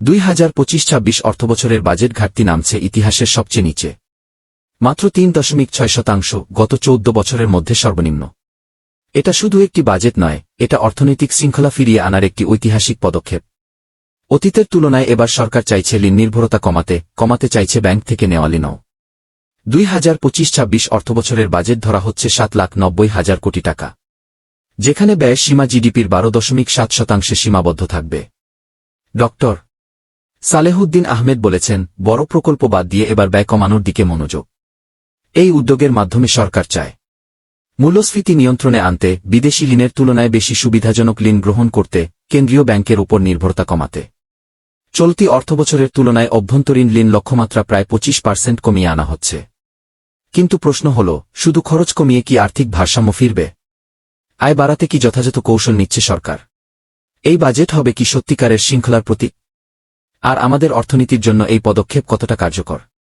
দুই হাজার পঁচিশ ছাব্বিশ অর্থবছরের বাজেট ঘাটতি নামছে ইতিহাসের সবচেয়ে নিচে। মাত্র তিন দশমিক ছয় শতাংশ গত চৌদ্দ বছরের মধ্যে সর্বনিম্ন। এটা শুধু একটি বাজেট নয়, এটা অর্থনৈতিক শৃঙ্খলা ফিরিয়ে আনার একটি ঐতিহাসিক পদক্ষেপ। অতীতের তুলনায় এবার সরকার চাইছে ঋণ নির্ভরতা কমাতে কমাতে চাইছে ব্যাংক থেকে নেওয়া ঋণও। দুই হাজার পঁচিশ ছাব্বিশ অর্থবছরের বাজেট ধরা হচ্ছে সাত লাখ নব্বই হাজার কোটি টাকা। যেখানে ব্যয় সীমা জিডিপির বারো দশমিক সাত শতাংশে সীমাবদ্ধ থাকবে। ডক্টর সালেহুদ্দিন আহমেদ বলেছেন, বড় প্রকল্প বাদ দিয়ে এবার ব্যয় কমানোর দিকে মনোযোগ। এই উদ্যোগের মাধ্যমে সরকার চায়। মূল্যস্ফীতি নিয়ন্ত্রণে আনতে বিদেশি ঋণের তুলনায় বেশি সুবিধাজনক ঋণ গ্রহণ করতে কেন্দ্রীয় ব্যাংকের উপর নির্ভরতা কমাতে। চলতি অর্থবছরের তুলনায় অভ্যন্তরীণ ঋণ লক্ষ্যমাত্রা প্রায় পঁচিশ পার্সেন্ট কমিয়ে আনা হচ্ছে। কিন্তু প্রশ্ন হল, শুধু খরচ কমিয়ে কি আর্থিক ভারসাম্য ফিরবে? আয় বাড়াতে কি যথাযথ কৌশল নিচ্ছে সরকার? এই বাজেট হবে কি সত্যিকারের শৃঙ্খলার প্রতীক? আর আমাদের অর্থনীতির জন্য এই পদক্ষেপ কতটা কার্যকর?